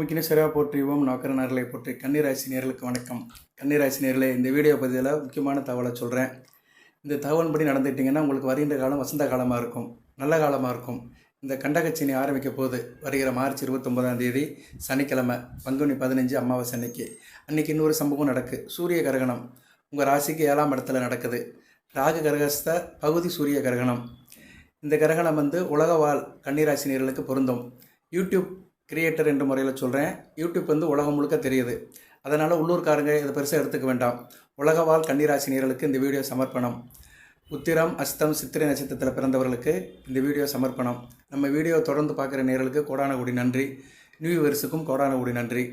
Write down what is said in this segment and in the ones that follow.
பூமிக்குன்னு சரியாக போற்றிவோம் நோக்கர நேரலை போற்றி கன்னிராசி நேர்களுக்கு வணக்கம். கன்னிராசி நேர்களை இந்த வீடியோ பதிவில் முக்கியமான தகவலை சொல்கிறேன் இந்த தகவல் படி நடந்துட்டிங்கன்னா உங்களுக்கு வருகின்ற காலம் வசந்த காலமாக இருக்கும். நல்ல காலமாக இருக்கும். இந்த கண்டகச்சினி ஆரம்பிக்க போகுது. வருகிற மார்ச் இருபத்தொம்பதாம் தேதி சனிக்கிழமை பங்குனி பதினஞ்சு அமாவாசை அன்னைக்கு. அன்றைக்கி இன்னொரு சம்பவம் நடக்கு. சூரிய கிரகணம். உங்கள் ராசிக்கு ஏழாம் இடத்துல நடக்குது. ராகு கிரகஸ்த பகுதி சூரிய கிரகணம். இந்த கிரகணம் வந்து உலக வாழ் கன்னிராசினியர்களுக்கு பொருந்தும். யூடியூப் கிரியேட்டர் என்ற முறையில் சொல்கிறேன் யூடியூப் வந்து உலகம் முழுக்க தெரியுது. அதனால் உள்ளூர்காரங்க இதை பெருசாக எடுத்துக்க வேண்டாம். உலக வாழ் கன்னிராசினியர்களுக்கு இந்த வீடியோ சமர்ப்பணம். உத்திரம் அஸ்தம் சித்திரை நட்சத்திரத்தில் பிறந்தவர்களுக்கு இந்த வீடியோ சமர்ப்பணம். நம்ம வீடியோ தொடர்ந்து பார்க்குற நேர்களுக்கு கோடான கோடி நன்றி. நியூ இயர்ஸுக்கும் கோடான கோடி நன்றி.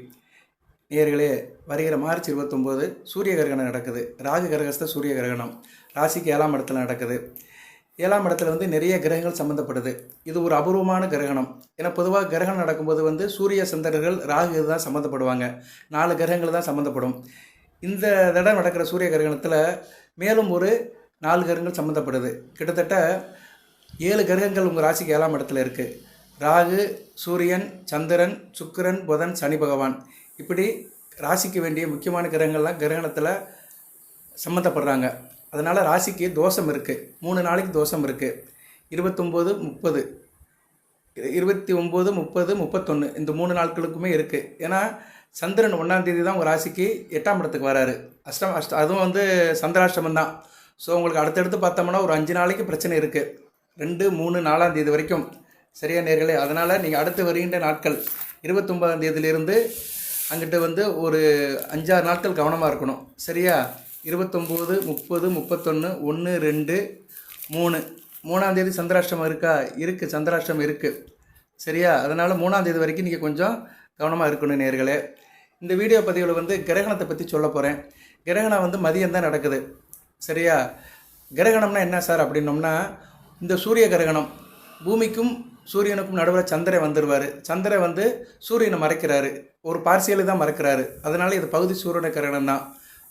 நேர்களே வருகிற மார்ச் இருபத்தொம்போது சூரிய கிரகணம் நடக்குது. ராகு கிரகஸ்த சூரிய கிரகணம். ராசிக்கு ஏழாம் இடத்துல நடக்குது. ஏழாம் இடத்துல வந்து நிறைய கிரகங்கள் சம்மந்தப்படுது இது ஒரு அபூர்வமான கிரகணம். ஏன்னா பொதுவாக கிரகணம் நடக்கும்போது வந்து சூரிய சந்திரர்கள் ராகு தான் சம்மந்தப்படுவாங்க நாலு கிரகங்கள் தான் சம்மந்தப்படும் இந்த தடவை நடக்கிற சூரிய கிரகணத்தில் மேலும் ஒரு நாலு கிரகங்கள் சம்மந்தப்படுது கிட்டத்தட்ட ஏழு கிரகங்கள் உங்கள் ராசிக்கு ஏழாம் இடத்துல இருக்குது ராகு சூரியன் சந்திரன் சுக்கிரன் புதன் சனி பகவான். இப்படி ராசிக்கு வேண்டிய முக்கியமான கிரகங்கள்லாம் கிரகணத்தில் சம்மந்தப்படுறாங்க அதனால் ராசிக்கு தோஷம் இருக்குது மூணு நாளைக்கு தோஷம் இருக்குது இருபத்தொம்போது முப்பது. இருபத்தி ஒம்பது முப்பது முப்பத்தொன்று இந்த மூணு நாட்களுக்குமே இருக்குது ஏன்னா சந்திரன் ஒன்றாம் தேதி தான் உங்கள் ராசிக்கு எட்டாம் இடத்துக்கு வராரு. அஷ்டம் அஷ்ட அதுவும் வந்து சந்திராஷ்டமம் தான். ஸோ உங்களுக்கு அடுத்தடுத்து பார்த்தோம்னா ஒரு அஞ்சு நாளைக்கு பிரச்சனை இருக்குது ரெண்டு மூணு நாலாம் தேதி வரைக்கும். சரியா நேர்களே? அதனால் நீங்கள் அடுத்து வருகின்ற நாட்கள் இருபத்தொம்பதாம் தேதியிலிருந்து அங்கிட்ட வந்து ஒரு அஞ்சாறு நாட்கள் கவனமாக இருக்கணும். சரியா? இருபத்தொம்போது முப்பது முப்பத்தொன்று ஒன்று ரெண்டு மூணு. மூணாந்தேதி சந்திராஷ்டிரமம் இருக்கா? இருக்குது சந்திராஷ்டிரமம் இருக்குது சரியா? அதனால் மூணாந்தேதி வரைக்கும் நீங்கள் கொஞ்சம் கவனமாக இருக்கணும் நேர்களே. இந்த வீடியோ பதிவில் வந்து கிரகணத்தை பற்றி சொல்ல போகிறேன் கிரகணம் வந்து மதியம் தான் நடக்குது. சரியா? கிரகணம்னா என்ன சார் அப்படின்னோம்னா இந்த சூரிய கிரகணம். பூமிக்கும் சூரியனுக்கும் நடுவில் சந்திரன் வந்துடுவார் சந்திரன் வந்து சூரியனை மறைக்கிறாரு. ஒரு பார்சியலு தான் மறைக்கிறாரு. அதனால் இது பகுதி சூரியன கிரகணம் தான்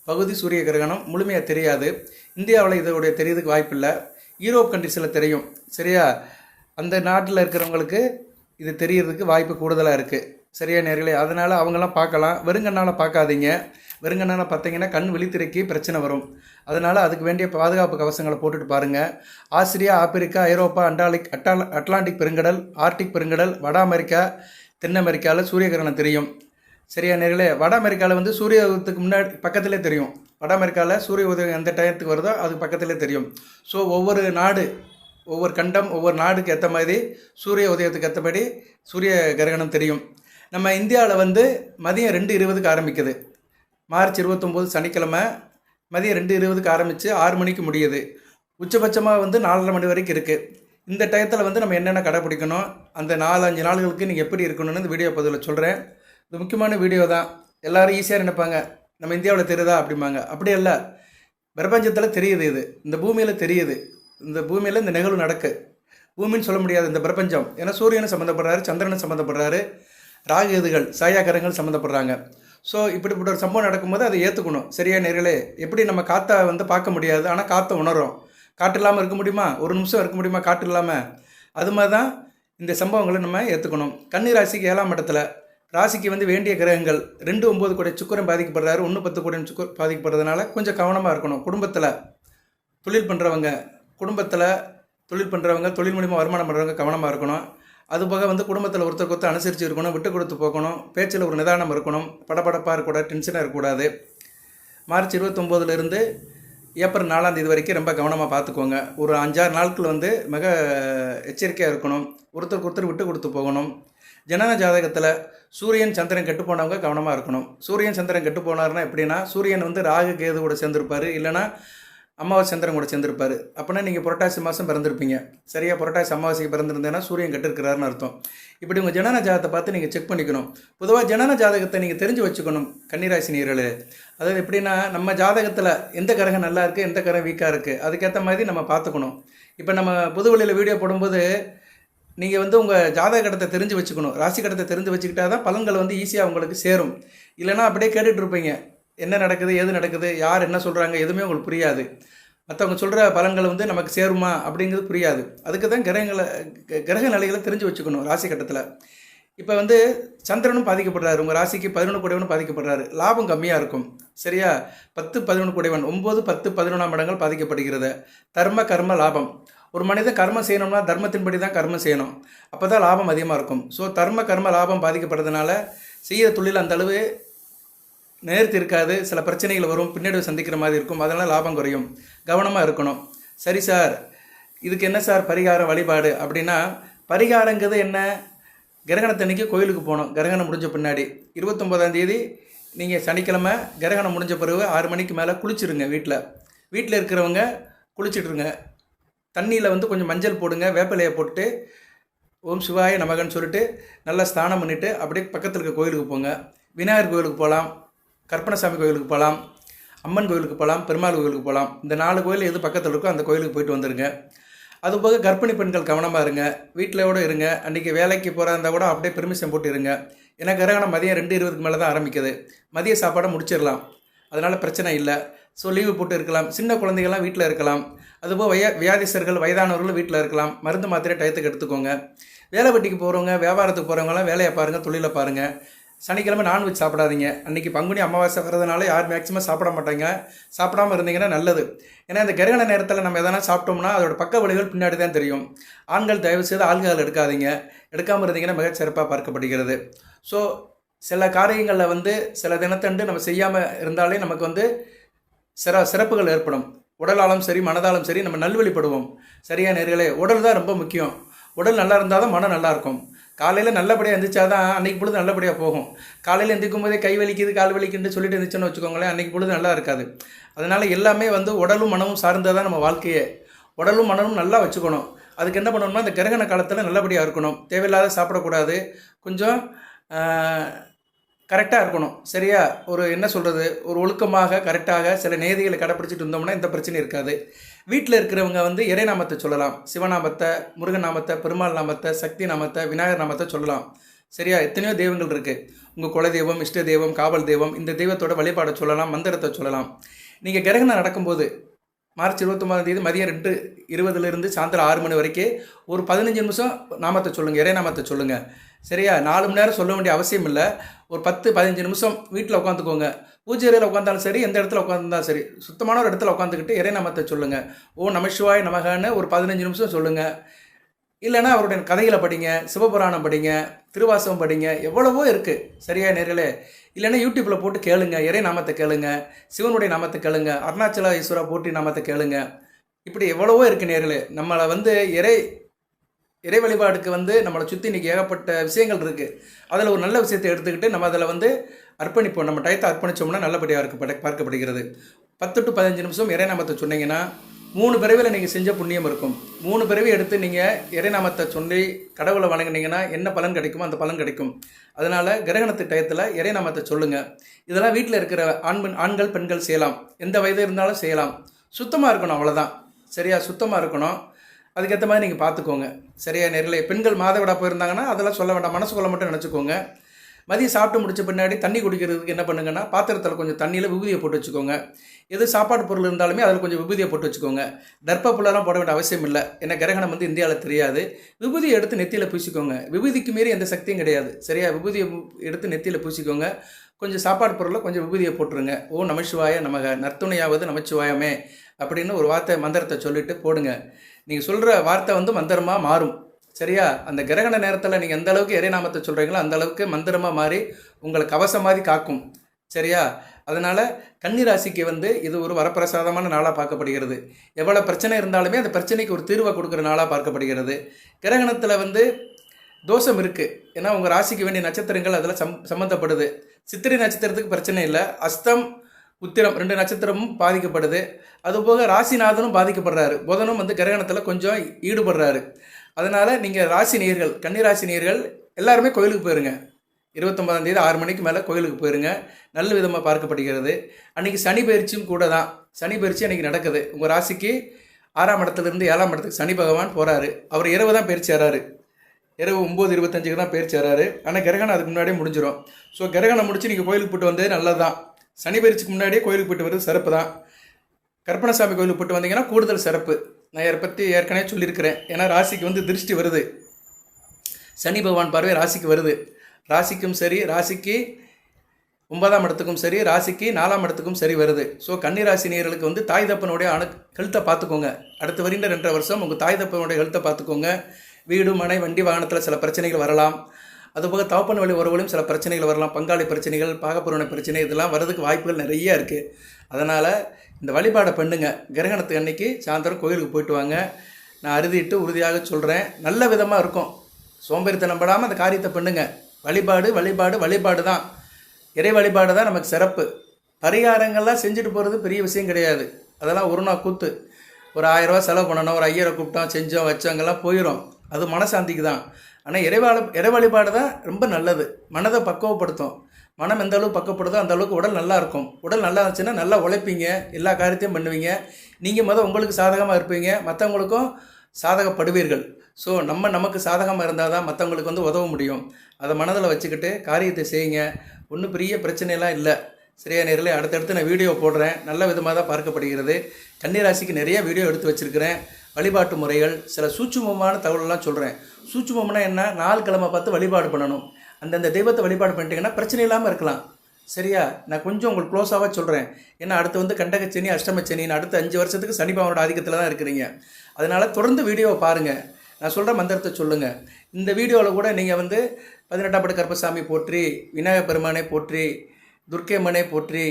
பகுதி சூரிய கிரகணம் முழுமையாக தெரியாது. இந்தியாவில் இதோடைய தெரியறதுக்கு வாய்ப்பில்லை. யூரோப் கண்ட்ரிஸில் தெரியும். சரியா? அந்த நாட்டில் இருக்கிறவங்களுக்கு இது தெரியறதுக்கு வாய்ப்பு கூடுதலாக இருக்குது சரியா நேர்களே? அதனால் அவங்கெல்லாம் பார்க்கலாம். வெறுங்கண்ணால் பார்க்காதீங்க. வெறுங்கண்ணால் பார்த்தீங்கன்னா கண் விழித்திரைக்கு பிரச்சனை வரும். அதனால் அதுக்கு வேண்டிய பாதுகாப்பு கவசங்களை போட்டுட்டு பாருங்கள் ஆசிரியா ஆப்பிரிக்கா ஐரோப்பா அண்டாலிக் அட்டால் அட்லாண்டிக் பெருங்கடல் ஆர்டிக் பெருங்கடல் வட அமெரிக்கா தென் அமெரிக்காவில் சூரிய கிரகணம் தெரியும். சரியா நேர்களே வட அமெரிக்காவில் வந்து சூரிய உதயத்துக்கு முன்னாடி பக்கத்திலே தெரியும். வட அமெரிக்காவில் சூரிய உதயம் எந்த டயத்துக்கு வருதோ அது பக்கத்திலே தெரியும். ஸோ ஒவ்வொரு நாடு ஒவ்வொரு கண்டம் ஒவ்வொரு நாடுக்கு ஏற்ற மாதிரி சூரிய உதயத்துக்கு ஏற்றபடி சூரிய கிரகணம் தெரியும். நம்ம இந்தியாவில் வந்து மதியம் ரெண்டு இருபதுக்கு ஆரம்பிக்குது. மார்ச் இருபத்தொம்போது சனிக்கிழமை மதியம் ரெண்டு இருபதுக்கு ஆரம்பித்து ஆறு மணிக்கு முடியுது. உச்சபட்சமாக வந்து நாலரை மணி வரைக்கும் இருக்குது இந்த டயத்தில் வந்து நம்ம என்னென்ன கடைப்பிடிக்கணும் அந்த நாலஞ்சு நாள்களுக்கு நீங்கள் எப்படி இருக்கணும்னு இந்த வீடியோ பதிவில் சொல்கிறேன் இது முக்கியமான வீடியோ தான். எல்லோரும் ஈஸியாக நினைப்பாங்க. நம்ம இந்தியாவில் தெரியுதா? அப்படிம்பாங்க. அப்படி இல்லை பிரபஞ்சத்தில் தெரியுது இது. இந்த பூமியில் தெரியுது. இந்த பூமியில் இந்த நிகழ்வு நடக்கு. பூமின்னு சொல்ல முடியாது இந்த பிரபஞ்சம். ஏன்னா சூரியனை சம்மந்தப்படுறாரு சந்திரனை சம்மந்தப்படுறாரு ராகு எதுகள் சாயாகரங்கள் சம்மந்தப்படுறாங்க ஸோ இப்படிப்பட்ட ஒரு சம்பவம் நடக்கும்போது அதை ஏற்றுக்கணும் சரியா நேர்களே? எப்படி நம்ம காற்றை வந்து பார்க்க முடியாது? ஆனால் காற்றை உணரும். காற்று இல்லாமல் இருக்க முடியுமா? ஒரு நிமிஷம் இருக்க முடியுமா காற்று இல்லாமல் அது மாதிரி தான் இந்த சம்பவங்களை நம்ம ஏற்றுக்கணும் கன்னிராசிக்கு ஏழாம் இடத்துல ராசிக்கு வந்து வேண்டிய கிரகங்கள் ரெண்டு ஒம்பது கூட சுக்கரன் பாதிக்கப்படுறாரு ஒன்று பத்து கூட சுக்கர் பாதிக்கப்படுறதுனால கொஞ்சம் கவனமாக இருக்கணும். குடும்பத்தில் தொழில் பண்ணுறவங்க குடும்பத்தில் தொழில் பண்ணுறவங்க தொழில் மூலிமா வருமானம் பண்ணுறவங்க கவனமாக இருக்கணும். அதுபோக வந்து குடும்பத்தில் ஒருத்தருக்கு ஒருத்தர் அனுசரித்து இருக்கணும் விட்டு கொடுத்து போகணும் பேச்சில் ஒரு நிதானம் இருக்கணும் படபடப்பாக இருக்கக்கூடாது டென்ஷனாக இருக்கக்கூடாது மார்ச் இருபத்தொம்போதுலேருந்து ஏப்ரல் நாலாம் தேதி வரைக்கும் ரொம்ப கவனமாக பார்த்துக்கோங்க ஒரு அஞ்சாறு நாட்கள் வந்து மிக எச்சரிக்கையாக இருக்கணும். ஒருத்தருக்கு ஒருத்தர் விட்டு கொடுத்து போகணும். ஜனன ஜாதகத்தில் சூரியன் சந்திரன் கெட்டு போனவங்க கவனமாக இருக்கணும். சூரியன் சந்திரன் கெட்டு போனார்னா எப்படின்னா சூரியன் வந்து ராகு கேது கூட சேர்ந்துருப்பார். இல்லைனா அமாவாசை சந்திரன் கூட சேர்ந்துருப்பார். அப்படின்னா நீங்கள் புரட்டாசி மாதம் பிறந்திருப்பீங்க. சரியாக புரட்டாசி அமாவாசைக்கு பிறந்திருந்தேன்னா சூரியன் கெட்டிருக்கிறாருன்னு அர்த்தம். இப்படி உங்கள் ஜனன ஜாதகத்தை பார்த்து நீங்கள் செக் பண்ணிக்கணும். பொதுவாக ஜனன ஜாதகத்தை நீங்கள் தெரிஞ்சு வச்சுக்கணும் கன்னிராசி நீர்களே அதாவது எப்படின்னா நம்ம ஜாதகத்தில் எந்த கிரகம் நல்லா இருக்குது எந்த கிரகம் வீக்காக இருக்குது அதுக்கேற்ற மாதிரி நம்ம பார்த்துக்கணும். இப்போ நம்ம புதுவெளியில் வீடியோ போடும்போது நீங்கள் வந்து உங்கள் ஜாதக கடத்தை தெரிஞ்சு வச்சுக்கணும். ராசி கடத்தை தெரிஞ்சு வச்சுக்கிட்டா தான் பலன்கள் வந்து ஈஸியாக உங்களுக்கு சேரும். இல்லைனா அப்படியே கேட்டுட்ருப்பீங்க என்ன நடக்குது எது நடக்குது யார் என்ன சொல்கிறாங்க எதுவுமே உங்களுக்கு புரியாது. மற்றவங்க சொல்கிற பலன்கள் வந்து நமக்கு சேருமா அப்படிங்கிறது புரியாது. அதுக்கு தான் கிரகங்களை கிரக நிலைகளை தெரிஞ்சு வச்சுக்கணும் ராசி கட்டத்தில். இப்போ வந்து சந்திரனும் பாதிக்கப்படுறாரு. உங்கள் ராசிக்கு பதினொன்று குடைவனும் பாதிக்கப்படுறாரு. லாபம் கம்மியாக இருக்கும். சரியா? பத்து பதினொன்று குடைவன் ஒம்பது பத்து பதினொன்றாம் இடங்கள் பாதிக்கப்படுகிறது. தர்ம கர்ம லாபம். ஒரு மனிதன் கர்மம் செய்யணும்னா தர்மத்தின்படி தான் கர்மம் செய்யணும். அப்போ தான் லாபம் அதிகமாக இருக்கும். ஸோ தர்ம கர்ம லாபம் பாதிக்கப்படுறதுனால செய்கிற தொழில் அந்த அளவு நேர்த்தி இருக்காது. சில பிரச்சனைகள் வரும். பின்னாடி சந்திக்கிற மாதிரி இருக்கும். அதனால் லாபம் குறையும். கவனமாக இருக்கணும். சரி சார். இதுக்கு என்ன சார் பரிகாரம் வழிபாடு? அப்படின்னா பரிகாரங்கிறது என்ன? கிரகணத்தன்னைக்கு கோயிலுக்கு போகணும். கிரகணம் முடிஞ்ச பின்னாடி. இருபத்தொம்போதாம் தேதி நீங்கள் சனிக்கிழமை கிரகணம் முடிஞ்ச பிறகு ஆறு மணிக்கு மேலே குளிச்சிருங்க வீட்டில் வீட்டில் இருக்கிறவங்க குளிச்சிட்ருங்க தண்ணியில் வந்து கொஞ்சம் மஞ்சள் போடுங்க வேப்பிலையை போட்டு ஓம் சிவாய நமகன்னு சொல்லிட்டு நல்லா ஸ்நானம் பண்ணிவிட்டு அப்படியே பக்கத்தில் இருக்க கோயிலுக்கு போங்க. விநாயகர் கோயிலுக்கு போகலாம் கற்பனசாமி கோயிலுக்கு போகலாம் அம்மன் கோயிலுக்கு போகலாம் பெருமாள் கோயிலுக்கு போகலாம் இந்த நாலு கோயில் எது பக்கத்தில் இருக்கோ அந்த கோயிலுக்கு போயிட்டு வந்துடுங்க அதுபோக கர்ப்பிணி பெண்கள் கவனமாக இருங்க வீட்டிலோட இருங்க அன்றைக்கி வேலைக்கு போகிறா இருந்தால் கூட அப்படியே பெர்மிஷன் போட்டு இருங்க. ஏன்னா கிரகணம் மதியம் ரெண்டு இருபதுக்கு மேலே தான் ஆரம்பிக்குது. மதிய சாப்பாடை முடிச்சிடலாம். அதனால் பிரச்சனை இல்லை. ஸோ லீவு போட்டு இருக்கலாம். சின்ன குழந்தைகள்லாம் வீட்டில் இருக்கலாம். அதுபோல் வய வியாதிசர்கள் வயதானவர்களும் வீட்டில் இருக்கலாம். மருந்து மாத்திரை டயத்துக்கு எடுத்துக்கோங்க. வேலை வெட்டிக்கு போகிறவங்க வியாபாரத்துக்கு போகிறவங்களாம் வேலையை பாருங்கள் தொழிலை பாருங்கள் சனிக்கிழமை நான்வெஜ் சாப்பிடாதீங்க. அன்றைக்கி பங்குனி அமாவாசை வர்றதுனால யார் மேக்ஸிமம் சாப்பிட மாட்டாங்க. சாப்பிடாம இருந்தீங்கன்னா நல்லது. ஏன்னா இந்த கருகண நேரத்தில் நம்ம எதனா சாப்பிட்டோம்னா அதோட பக்க விளைவுகள் பின்னாடி தான் தெரியும். ஆண்கள் தயவு செய்து ஆல்கஹால் எடுக்காதீங்க. எடுக்காமல் இருந்தீங்கன்னா மிகச்சிறப்பாக பார்க்கப்படுகிறது. ஸோ சில காரியங்களில் வந்து சில தினத்தண்டு நம்ம செய்யாமல் இருந்தாலே நமக்கு வந்து சிற சிறப்புகள் ஏற்படும். உடலாலும் சரி மனதாலும் சரி நம்ம நல்வழிப்படுவோம். சரியா நேர்களே உடல் தான் ரொம்ப முக்கியம். உடல் நல்லா இருந்தால் தான் மனம் நல்லா இருக்கும். காலையில் நல்லபடியாக எழுந்திரிச்சா தான் அன்றைக்கி பொழுது நல்லபடியாக போகும். காலையில் எந்திரிக்கும் போதே கை வலிக்குது கால் வலிக்குன்னு சொல்லிட்டு இருந்துச்சுன்னு வச்சுக்கோங்களேன் அன்றைக்கி பொழுது நல்லா இருக்காது. அதனால் எல்லாமே வந்து உடலும் மனமும் சார்ந்தது தான் நம்ம வாழ்க்கையே. உடலும் மனமும் நல்லா வச்சுக்கணும். அதுக்கு என்ன பண்ணணும்னா இந்த கிரகண காலத்தில் நல்லபடியாக இருக்கணும். தேவையில்லாத சாப்பிடக்கூடாது. கொஞ்சம் கரெக்டாக இருக்கணும். சரியா? ஒரு என்ன சொல்கிறது ஒரு ஒழுக்கமாக கரெக்டாக சில நேதிகளை கடைப்பிடிச்சிட்டு இருந்தோம்னா இந்த பிரச்சனை இருக்காது. வீட்டில் இருக்கிறவங்க வந்து இறை நாமத்தை சொல்லலாம். சிவநாமத்தை முருகன் நாமத்தை பெருமாள் நாமத்தை சக்தி நாமத்தை விநாயகர் நாமத்தை சொல்லலாம். சரியா? எத்தனையோ தெய்வங்கள் இருக்குது உங்கள் குல தெய்வம் இஷ்ட தெய்வம் காவல் தெய்வம் இந்த தெய்வத்தோட வழிபாடை சொல்லலாம் மந்திரத்தை சொல்லலாம். நீங்கள் கிரகணம் நடக்கும்போது மார்ச் இருபத்தொம்பதாம் தேதி மதியம் ரெண்டு இருபதுலேருந்து சாயந்தரம் ஆறு மணி வரைக்கும் ஒரு பதினஞ்சு நிமிஷம் நாமத்தை சொல்லுங்கள் இறை நாமத்தை சொல்லுங்கள் சரியா? நாலு மணி நேரம் சொல்ல வேண்டிய அவசியம் இல்லை. ஒரு பத்து பதினஞ்சு நிமிஷம் வீட்டில் உட்காந்துக்கோங்க பூஜை அறையில் உட்காந்தாலும் சரி எந்த இடத்துல உட்காந்தாலும் சரி சுத்தமான ஒரு இடத்துல உட்காந்துக்கிட்டு இறை நாமத்தை சொல்லுங்கள் ஓ நமசிவாய் நமகன்னு ஒரு பதினஞ்சு நிமிஷம் சொல்லுங்கள் இல்லைன்னா அவருடைய கதைகளை படிங்க சிவபுராணம் படிங்க திருவாசகம் படிங்க எவ்வளவோ இருக்குது சரியா நேர்களே? இல்லைன்னா யூடியூப்பில் போட்டு கேளுங்க இறை நாமத்தை கேளுங்க சிவனுடைய நாமத்தை கேளுங்க அருணாச்சல ஈஸ்வரா போட்டி நாமத்தை கேளுங்க. இப்படி எவ்வளவோ இருக்குது நேர்களே. நம்மளை வந்து இறை இறை வழிபாடுக்கு வந்து நம்மளை சுற்றி இன்றைக்கி ஏகப்பட்ட விஷயங்கள் இருக்குது அதில் ஒரு நல்ல விஷயத்தை எடுத்துக்கிட்டு நம்ம அதில் வந்து அர்ப்பணிப்போம். நம்ம டயத்தை அர்ப்பணித்தோம்னா நல்லபடியாக இருக்கப்பட பார்க்கப்படுகிறது. பத்து டு பதினஞ்சு நிமிஷம் இறை நாமத்தை சொன்னீங்கன்னா மூணு பிறவியில் நீங்கள் செஞ்ச புண்ணியம் இருக்கும். மூணு பிறவி எடுத்து நீங்கள் இறைநாமத்தை சொல்லி கடவுளை வணங்கினீங்கன்னா என்ன பலன் கிடைக்குமோ அந்த பலன் கிடைக்கும். அதனால் கிரகணத்து டயத்தில் இறைநாமத்தை சொல்லுங்கள் இதெல்லாம் வீட்டில் இருக்கிற ஆண் பெண் ஆண்கள் பெண்கள் செய்யலாம். எந்த வயது இருந்தாலும் செய்யலாம். சுத்தமாக இருக்கணும் அவ்வளோதான் சரியா? சுத்தமாக இருக்கணும். அதுக்கேற்ற மாதிரி நீங்கள் பார்த்துக்கோங்க சரியா? நேரில் பெண்கள் மாதவிடா போயிருந்தாங்கன்னா அதெல்லாம் சொல்ல வேண்டாம். மனசுக்குள்ள மட்டும் நினச்சிக்கோங்க. மதியம் சாப்பிட்டு முடிச்ச பின்னாடி தண்ணி குடிக்கிறதுக்கு என்ன பண்ணுங்கன்னா பாத்திரத்தில் கொஞ்சம் தண்ணியில் விபூதியை போட்டு வச்சுக்கோங்க. எது சாப்பாடு பொருள் இருந்தாலுமே அதில் கொஞ்சம் விபூதியை போட்டு வச்சுக்கோங்க. தர்ப்ப புல்லெல்லாம் போட வேண்டிய அவசியம் இல்லை. ஏன்னா கிரகணம் வந்து இந்தியாவில் தெரியாது. விபூதியை எடுத்து நெத்தியில் பூசிக்கோங்க. விபூதிக்கு மீறி எந்த சக்தியும் கிடையாது. சரியா? விபூதியை எடுத்து நெத்தியில் பூசிக்கோங்க. கொஞ்சம் சாப்பாடு பொருளில் கொஞ்சம் விபூதியை போட்டுருங்க. ஓ நமச்சிவாய நமக. நற்துணையாவது நமச்சிவாயமே அப்படின்னு ஒரு வார்த்தை மந்திரத்தை சொல்லிட்டு போடுங்க. நீங்கள் சொல்கிற வார்த்தை வந்து மந்திரமாக மாறும். சரியா? அந்த கிரகண நேரத்தில் நீங்கள் எந்த அளவுக்கு இறைநாமத்தை சொல்கிறீங்களோ அந்த அளவுக்கு மந்திரமாக மாறி உங்களை கவசம் மாதிரி காக்கும். சரியா? அதனால் கன்னிராசிக்கு வந்து இது ஒரு வரப்பிரசாதமான நாளாக பார்க்கப்படுகிறது. எவ்வளோ பிரச்சனை இருந்தாலுமே அந்த பிரச்சனைக்கு ஒரு தீர்வை கொடுக்குற நாளாக பார்க்கப்படுகிறது. கிரகணத்தில் வந்து தோஷம் இருக்குது ஏன்னா உங்கள் ராசிக்கு வேண்டிய நட்சத்திரங்கள் அதில் சம் சம்மந்தப்படுது சித்திரை நட்சத்திரத்துக்கு பிரச்சனை இல்லை. அஸ்தம் உத்திரம் ரெண்டு நட்சத்திரமும் பாதிக்கப்படுது. அதுபோக ராசிநாதனும் பாதிக்கப்படுறாரு. புதனும் வந்து கிரகணத்தில் கொஞ்சம் ஈடுபடுறாரு. அதனால் நீங்கள் ராசி நேர்கள் கன்னிராசி நேர்கள் எல்லாருமே கோயிலுக்கு போயிருங்க. இருபத்தொம்பதாம் தேதி ஆறு மணிக்கு மேலே கோயிலுக்கு போயிருங்க. நல்ல விதமாக பார்க்கப்படுகிறது. அன்றைக்கி சனி பயிற்சியும் கூட தான் சனி பயிற்சி அன்றைக்கி நடக்குது. உங்கள் ராசிக்கு ஆறாம் இடத்துலேருந்து ஏழாம் இடத்துக்கு சனி பகவான் போகிறாரு அவர் இரவு தான் பயிற்சி ஆறாரு. இரவு ஒம்பது இருபத்தஞ்சுக்கு தான் பயிற்சி ஆறாரு. ஆனால் கிரகணம் அதுக்கு முன்னாடியே முடிஞ்சிடும் ஸோ கிரகணம் முடிச்சு நீங்கள் கோயிலுக்கு போட்டு வந்தது நல்லது தான் சனி பயிற்சிக்கு முன்னாடியே கோயிலுக்கு போயிட்டு வர்றது சிறப்பு தான் கற்பனசாமி கோயிலுக்கு போட்டு வந்தீங்கன்னா கூடுதல் சிறப்பு. நான் இதை பற்றி ஏற்கனவே சொல்லியிருக்கிறேன். ஏன்னா ராசிக்கு வந்து திருஷ்டி வருது. சனி பகவான் பார்வை ராசிக்கு வருது. ராசிக்கும் சரி ராசிக்கு ஒன்பதாம் இடத்துக்கும் சரி ராசிக்கு நாலாம் இடத்துக்கும் சரி வருது. ஸோ கன்னிராசி நேர்களுக்கு வந்து தாய் தப்பனுடைய அணு ஹெல்த்தை பார்த்துக்கோங்க. அடுத்து வருகின்ற ரெண்டரை வருஷம் உங்கள் தாய் தப்பனுடைய ஹெல்த்தை பார்த்துக்கோங்க. வீடு மனை வண்டி வாகனத்தில் சில பிரச்சனைகள் வரலாம். அதுபோக தவப்பன் வழி உறவுலையும் சில பிரச்சனைகள் வரலாம். பங்காளி பிரச்சனைகள் பாகப்பூரண பிரச்சனை இதெல்லாம் வர்றதுக்கு வாய்ப்புகள் நிறைய இருக்குது அதனால் இந்த வழிபாடை பண்ணுங்க. கிரகணத்துக்கு அன்னைக்கு சாயந்தரம் கோயிலுக்கு போயிட்டு வாங்க. நான் அறுதிட்டு உறுதியாக சொல்கிறேன் நல்ல விதமாக இருக்கும். சோம்பேறித்தனம் படாமல் அந்த காரியத்தை பண்ணுங்க. வழிபாடு வழிபாடு வழிபாடு தான். இறை வழிபாடு தான் நமக்கு சிறப்பு. பரிகாரங்கள்லாம் செஞ்சுட்டு போகிறது பெரிய விஷயம் கிடையாது. அதெல்லாம் ஒரு நாள் கூத்து. ஒரு ஆயிரரூவா செலவு பண்ணணும் ஒரு ஐயரை கூப்பிட்டோம் செஞ்சோம் வச்சோங்கெல்லாம் போயிடும் அது மனசாந்திக்கு தான். ஆனால் இறைவாழ இறை வழிபாடு தான் ரொம்ப நல்லது. மனதை பக்குவப்படுத்தும். மனம் எந்த அளவுக்கு பக்கப்படுதோ அந்த அளவுக்கு உடல் நல்லா இருக்கும். உடல் நல்லா இருந்துச்சுன்னா நல்லா உழைப்பீங்க எல்லா காரியத்தையும் பண்ணுவீங்க. நீங்கள் மொதல் உங்களுக்கு சாதகமாக இருப்பீங்க மற்றவங்களுக்கும் சாதகப்படுவீர்கள். ஸோ நம்ம நமக்கு சாதகமாக இருந்தால் தான் மற்றவங்களுக்கு வந்து உதவ முடியும். அதை மனதில் வச்சுக்கிட்டு காரியத்தை செய்யுங்க. ஒன்றும் பெரிய பிரச்சனையெல்லாம் இல்லை. சரியா நேரில் அடுத்தடுத்து நான் வீடியோ போடுறேன். நல்ல விதமாக தான் பார்க்கப்படுகிறது. கன்னிராசிக்கு நிறைய வீடியோ எடுத்து வச்சுருக்கிறேன். வழிபாட்டு முறைகள் சில சூட்சுமமான தகவலெல்லாம் சொல்கிறேன் சூட்சுமம்னா என்ன? நாள் கிழமை பார்த்து வழிபாடு பண்ணணும். அந்தந்த தெய்வத்தை வழிபாடு பண்ணிட்டீங்கன்னா பிரச்சனை இல்லாமல் இருக்கலாம். சரியா? நான் கொஞ்சம் உங்களுக்கு க்ளோஸாக சொல்கிறேன் ஏன்னா அடுத்து வந்து கண்டகச்சனி அஷ்டமச்சனின்னு அடுத்த அஞ்சு வருஷத்துக்கு சனிபாவனோட ஆதிக்கத்தில் தான் இருக்கிறீங்க. அதனால் தொடர்ந்து வீடியோவை பாருங்கள் நான் சொல்கிற மந்திரத்தை சொல்லுங்கள் இந்த வீடியோவில் கூட நீங்கள் வந்து பதினெட்டாம் பட்டு கருப்பசாமி போற்றி விநாயகப் பெருமானை போற்றி துர்க்கேம்மனை போற்றி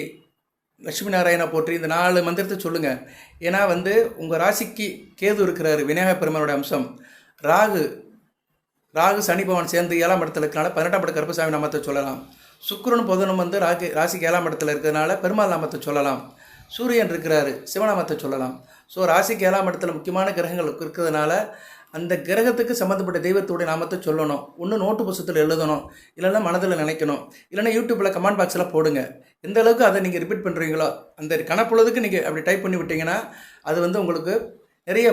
லட்சுமி நாராயணா போற்றி இந்த நாலு மந்திரத்தை சொல்லுங்கள் ஏன்னா வந்து உங்கள் ராசிக்கு கேது இருக்கிறாரு விநாயகப் பெருமானோட அம்சம். ராகு ராகு சனி பவன் சேர்ந்து ஏழாம் இடத்துல இருக்கனால பதினெட்டாம் பட்டு கருப்பசாமி நாமத்தை சொல்லலாம். சுக்கிரனும் புதனும் வந்து ராகு ராசிக்கு ஏழாம் இடத்துல இருக்கிறதுனால பெருமாள் நாமத்தை சொல்லலாம். சூரியன் இருக்கிறாரு சிவநாமத்தை சொல்லலாம். ஸோ ராசிக்கு ஏழாம் இடத்துல முக்கியமான கிரகங்கள் இருக்கிறதுனால அந்த கிரகத்துக்கு சம்மந்தப்பட்ட தெய்வத்துடைய நாமத்தை சொல்லணும். ஒன்று நோட்டு புஸ்தத்தில் எழுதணும். இல்லைன்னா மனதில் நினைக்கணும். இல்லைன்னா யூடியூப்பில் கமெண்ட் பாக்ஸில் போடுங்க. எந்த அளவுக்கு அதை நீங்கள் ரிப்பீட் பண்ணுறீங்களோ அந்த கணப்புள்ளதுக்கு நீங்கள் அப்படி டைப் பண்ணி விட்டீங்கன்னா அது வந்து உங்களுக்கு நிறைய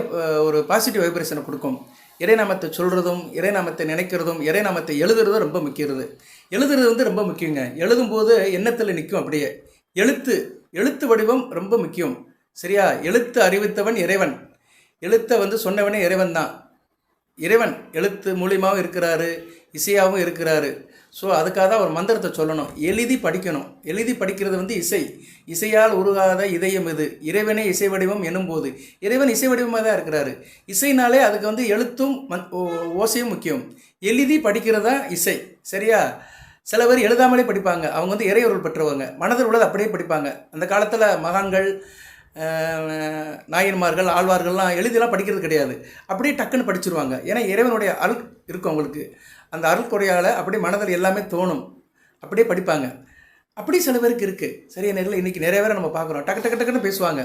ஒரு பாசிட்டிவ் வைப்ரேஷனை கொடுக்கும். இறைநாமத்தை சொல்கிறதும் இறைநாமத்தை நினைக்கிறதும் இறைநாமத்தை எழுதுறதும் ரொம்ப முக்கியது எழுதுறது வந்து ரொம்ப முக்கியங்க. எழுதும்போது எண்ணத்தில் நிற்கும் அப்படியே. எழுத்து எழுத்து வடிவம் ரொம்ப முக்கியம். சரியா? எழுத்து அறிவித்தவன் இறைவன். எழுத்தை வந்து சொன்னவனே இறைவன் தான் இறைவன் எழுத்து மூலியமாகவும் இருக்கிறாரு இசையாகவும் இருக்கிறாரு. ஸோ அதுக்காக தான் ஒரு மந்திரத்தை சொல்லணும். எழுதி படிக்கணும். எழுதி படிக்கிறது வந்து இசை. இசையால் உருகாத இதயம் இது. இறைவனே இசை வடிவம் எனும்போது. இறைவன் இசை வடிவமாக தான் இருக்கிறாரு. இசைனாலே அதுக்கு வந்து எழுத்தும் மந்- ஓ- ஓசையும் முக்கியம். எழுதி படிக்கிறது தான் இசை. சரியா? சில பேர் எழுதாமலே படிப்பாங்க. அவங்க வந்து இறையொருள் பெற்றவங்க. மனதில் உள்ளது அப்படியே படிப்பாங்க. அந்த காலத்தில் மகான்கள் நாயன்மார்கள் ஆழ்வார்கள்லாம் எழுதிலாம் படிக்கிறது கிடையாது. அப்படியே டக்குன்னு படிச்சிருவாங்க. ஏன்னா இறைவனுடைய அருள் இருக்கும் அவங்களுக்கு. அந்த அருள் கொடையால் அப்படியே மனதில் எல்லாமே தோணும். அப்படியே படிப்பாங்க. அப்படி சில பேருக்கு இருக்குது சரியா நேரில் இன்றைக்கி நிறைய பேரை நம்ம பார்க்குறோம். டக்கு டக்கு டக்குன்னு பேசுவாங்க.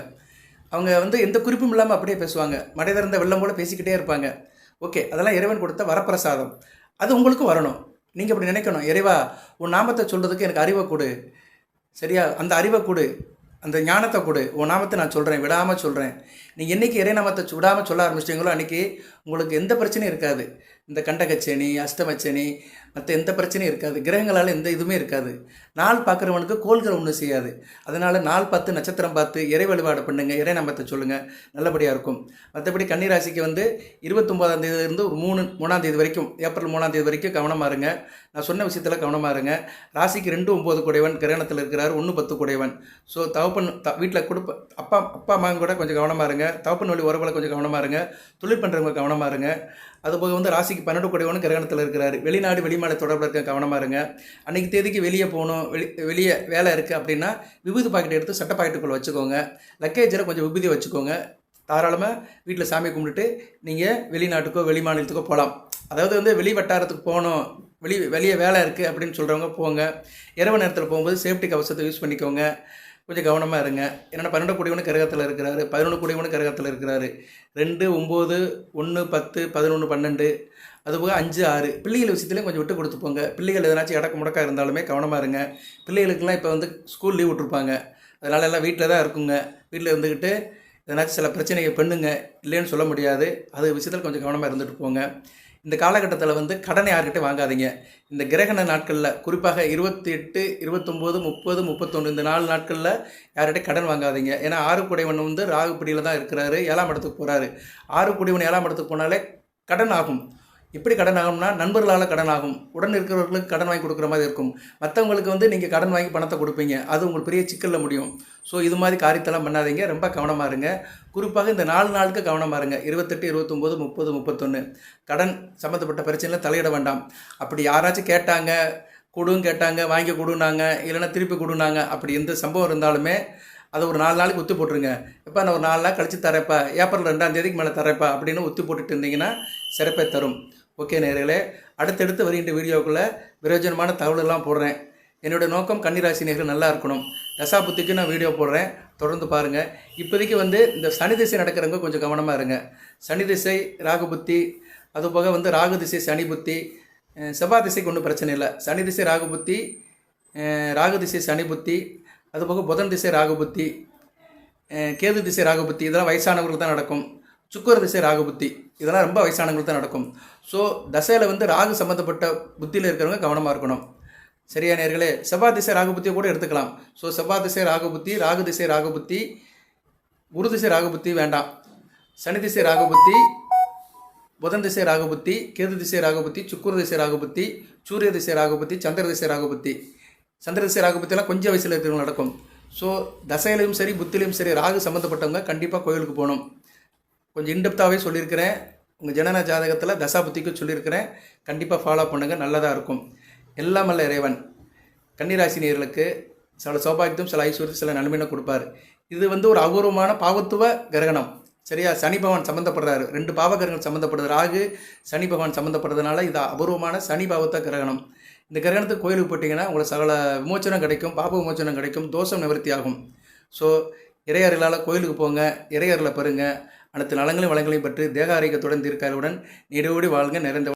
அவங்க வந்து எந்த குறிப்பும் இல்லாமல் அப்படியே பேசுவாங்க. மடை திறந்த வெள்ளம் போல் பேசிக்கிட்டே இருப்பாங்க. ஓகே அதெல்லாம் இறைவன் கொடுத்த வரப்பிரசாதம். அது உங்களுக்கும் வரணும். நீங்கள் அப்படி நினைக்கணும். இறைவா உன் நாமத்தை சொல்கிறதுக்கு எனக்கு அறிவை கொடு. சரியா? அந்த அறிவை கொடு. அந்த ஞானத்தை கொடு. உன் நாமத்தை நான் சொல்கிறேன் விடாமல் சொல்கிறேன் நீங்கள் என்னைக்கு இறை நாமத்தை விடாமல் சொல்ல ஆரம்பிச்சிட்டீங்களோ அன்றைக்கி உங்களுக்கு எந்த பிரச்சனையும் இருக்காது. இந்த கண்டகச்சேனி அஷ்டமச்சேனி மற்ற எந்த பிரச்சனையும் இருக்காது. கிரகங்களால் எந்த இதுவுமே இருக்காது. நாள் பார்க்குறவனுக்கு கோள்கள் ஒன்றும் செய்யாது. அதனால் நாள் பார்த்து நட்சத்திரம் பார்த்து இறை வழிபாடு பண்ணுங்க இறை நம்பத்தை சொல்லுங்கள் நல்லபடியாக இருக்கும். மற்றபடி கன்னிராசிக்கு வந்து இருபத்தொம்போதாம் தேதியிலிருந்து ஒரு மூணு மூணாம் தேதி வரைக்கும் ஏப்ரல் மூணாம் தேதி வரைக்கும் கவனமாக இருங்க. நான் சொன்ன விஷயத்தில் கவனமாக இருங்க. ராசிக்கு ரெண்டு ஒம்பது குடைவன் கிரகணத்தில் இருக்கிறார் ஒன்று பத்து குடைவன் ஸோ தவப்பன் த வீட்டில் கொடுப்ப அப்பா அப்பா அம்மாவும் கூட கொஞ்சம் கவனமாக இருங்க. தவப்பன் வழி உறவுகளை கொஞ்சம் கவனமாக இருங்க. தொழில் பண்ணுறவங்க கவனமாக இருங்க. அதுபோக வந்து ராசிக்கு பன்னெண்டு குடைவனும் கிரகணத்தில் இருக்கிறார். வெளிநாடு வெளிமாநில தொடர்பில் இருக்க கவனமாக இருங்க. அன்றைக்கி தேதிக்கு வெளியே போகணும் வெளி வெளியே வேலை இருக்குது அப்படின்னா விபூதி பாக்கெட் எடுத்து சட்ட பாக்கெட்டுக்குள்ளே வச்சுக்கோங்க. லக்கேஜில் கொஞ்சம் விபூதி வச்சுக்கோங்க. தாராளமாக வீட்டில் சாமி கும்பிட்டுட்டு நீங்கள் வெளிநாட்டுக்கோ வெளி மாநிலத்துக்கோ போகலாம் அதாவது வந்து வெளி வட்டாரத்துக்கு போகணும். வெளி வெளியே வேலை இருக்குது அப்படின்னு சொல்கிறவங்க போங்க. இரவு நேரத்தில் போகும்போது சேஃப்டி கவசத்தை யூஸ் பண்ணிக்கோங்க. கொஞ்சம் கவனமாக இருங்க. ஏன்னா பன்னெண்டு குடிவனு கரகத்தில் இருக்கிறாரு. பதினொன்று குடிவனு கரகத்தில் இருக்கிறாரு. ரெண்டு ஒம்பது ஒன்று பத்து பதினொன்று பன்னெண்டு அதுபோக அஞ்சு ஆறு. பிள்ளைகள் விஷயத்துலையும் கொஞ்சம் விட்டு கொடுத்து போங்க. பிள்ளைகள் எதனாச்சும் இடக்கு முடக்கா இருந்தாலுமே கவனமாக இருங்க. பிள்ளைகளுக்கெல்லாம் இப்போ வந்து ஸ்கூல் லீவ் விட்ருப்பாங்க அதனால எல்லாம் வீட்டில் தான் இருக்குங்க. வீட்டில் இருந்துக்கிட்டு எதனாச்சும் சில பிரச்சனைகள் பண்ணுங்க. இல்லைன்னு சொல்ல முடியாது. அது விஷயத்தில் கொஞ்சம் கவனமாக இருந்துட்டு போங்க. இந்த காலகட்டத்தில் வந்து கடனை யார்கிட்ட வாங்காதீங்க. இந்த கிரகண நாட்களில் குறிப்பாக இருபத்தி எட்டு இருபத்தொம்போது முப்பது முப்பத்தொன்று இந்த நாலு நாட்களில் யார்கிட்ட கடன் வாங்காதீங்க. ஏன்னா ஆறு குடைவன் வந்து ராகுப்படியில் தான் இருக்கிறாரு ஏழாம் இடத்துக்கு போகிறாரு ஆறு குடைவன் ஏழாம் இடத்துக்கு போனாலே கடன் ஆகும். எப்படி கடன் ஆகும்னா நண்பர்களால் கடன் ஆகும். உடன் இருக்கிறவர்களுக்கு கடன் வாங்கி கொடுக்குற மாதிரி இருக்கும். மற்றவங்களுக்கு வந்து நீங்கள் கடன் வாங்கி பணத்தை கொடுப்பீங்க. அது உங்களுக்கு பெரிய சிக்கலில் முடியும். ஸோ இது மாதிரி காரியத்தெல்லாம் பண்ணாதீங்க. ரொம்ப கவனமாக இருங்க. குறிப்பாக இந்த நாலு நாளுக்கு கவனமாக இருங்க. இருபத்தெட்டு இருபத்தொம்போது முப்பது முப்பத்தொன்று கடன் சம்மந்தப்பட்ட பிரச்சனையில் தலையிட வேண்டாம். அப்படி யாராச்சும் கேட்டாங்க கொடுன்னு கேட்டாங்க வாங்கி கொடுனாங்க இல்லைன்னா திருப்பி கொடுனாங்க அப்படி எந்த சம்பவம் இருந்தாலுமே அதை ஒரு நாலு நாளைக்கு ஒத்து போட்டுருங்க. இப்போ நான் ஒரு நாலு நாள் கழித்து தரேப்பா ஏப்ரல் ரெண்டாம் தேதிக்கு மேலே தரேப்பா அப்படின்னு ஒத்து போட்டுட்டு இருந்தீங்கன்னா சிறப்பை தரும். ஓகே நேர்களே அடுத்தடுத்து வருகின்ற வீடியோக்குள்ளே பிரயோஜனமான தகவலெல்லாம் போடுறேன். என்னோடய நோக்கம் கன்னிராசி நேர்கள் நல்லா இருக்கணும். தசாபுத்திக்கு நான் வீடியோ போடுறேன். தொடர்ந்து பாருங்கள் இப்போதைக்கு வந்து இந்த சனி திசை நடக்கிறவங்க கொஞ்சம் கவனமாக இருங்க. சனி திசை ராகு புத்தி அதுபோக வந்து ராகு திசை சனி புத்தி செவ்வாய் திசைக்கு ஒன்றும் பிரச்சனை இல்லை. சனி திசை ராகு புத்தி ராகு திசை சனி புத்தி அதுபோக புதன் திசை ராகுபுத்தி கேது திசை ராகுபுத்தி இதெல்லாம் வயசானவங்களுக்கு தான் நடக்கும் சுக்கர திசை ராகுபுத்தி இதெல்லாம் ரொம்ப வயசானவங்களுக்கு தான் நடக்கும் ஸோ தசையில் வந்து ராகு சம்மந்தப்பட்ட புத்தியில் இருக்கிறவங்க கவனமாக இருக்கணும் சரியா நேர்களே செவ்வாய் திசை ராகுபுத்தியை கூட எடுத்துக்கலாம் ஸோ செவ்வாய் திசை ராகுபுத்தி ராகு திசை ராகுபுத்தி குரு திசை ராகுபுத்தி வேண்டாம் சனி திசை ராகுபுத்தி புதன் திசை ராகுபுத்தி கேது திசை ராகுபுத்தி சுக்குர திசை ராகுபுத்தி சூரிய திசை ராகுபுத்தி சந்திர திசை ராகுபுத்தி சந்திர ராகு பற்றிலாம் கொஞ்சம் வயசில் இருக்கிறவங்க நடக்கும். ஸோ தசையிலையும் சரி புத்திலையும் சரி ராகு சம்மந்தப்பட்டவங்க கண்டிப்பாக கோயிலுக்கு போகணும். கொஞ்சம் இன்டெப்த்தாகவே சொல்லியிருக்கிறேன். உங்கள் ஜனன ஜாதகத்தில் தசா புத்திக்கும் சொல்லியிருக்கிறேன். கண்டிப்பாக ஃபாலோ பண்ணுங்கள் நல்லதாக இருக்கும். எல்லாம் அல்ல இறைவன். கன்னிராசினியர்களுக்கு சில சௌபாகியத்தும் சில ஐஸ்வர்யத்தையும் சில நன்மையினை கொடுப்பார். இது வந்து ஒரு அபூர்வமான பாவத்துவ கிரகணம். சரியா? சனி பகவான் சம்மந்தப்படுறாரு ரெண்டு பாவகிரகங்கள் சம்மந்தப்படுது ராகு சனி பகவான் சம்மந்தப்படுறதுனால இது அபூர்வமான சனி பாவத்த கிரகணம். இந்த கிரகணத்துக்கு கோயிலுக்கு போட்டிங்கன்னா உங்களுக்கு சகல விமோச்சனம் கிடைக்கும் பாப விமோச்சனம் கிடைக்கும் தோஷம் நிவர்த்தி ஆகும் ஸோ இறையர்களால் கோயிலுக்கு போங்க இறையரில் பெறுங்க. அனைத்து நலங்களையும் வளங்களையும் பற்றி தேக ஆரோக்கியத்துடன் தீர்க்காருடன் நீடோடி வாழ்க நிறைந்த